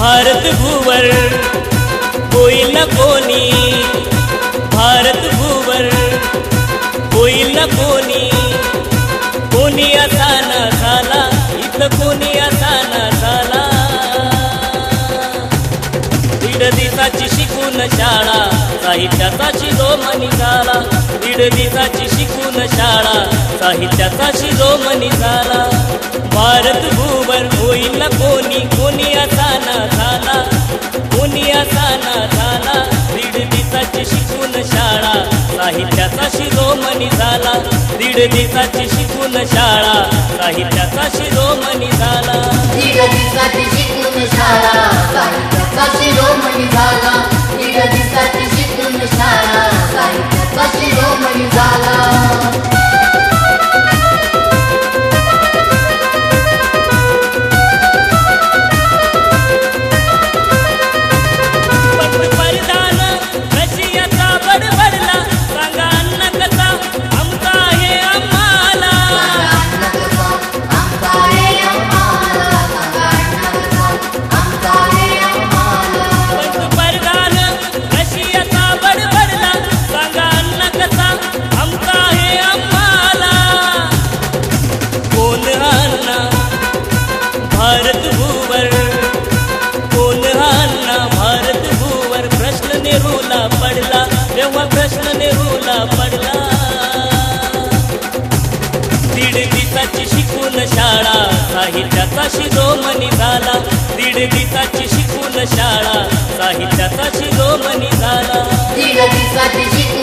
भारत भुवर होईल ना कोणी भारत भुवर होईल ना कोणी कोणी असा ना झाला इथं कोणी असा ना झाला दीड दिवसाची शिकून शाळा साहित्याचाची जो मनी झाला। दीड दिवसाची शिकून शाळा साहित्याचा शिरोमणी झाला। भारत भुवर होईल कोणी कोणी असा ना झाला झाला. दीड दिवसाची शिकून शाळा. साहित्याचा शिरोमणी झाला. दीड दिवसाची शिकून शाळा. साहित्याचा शिरोमणी झाला. दीड दिवसाची शिकून शाळा. गीताची शिकून शाळा साहित्याचा शिरोमणी झाला. दीड गीताची शिकून शाळा साहित्याचा शिरोमणी झाला. दीड गीताची शिकून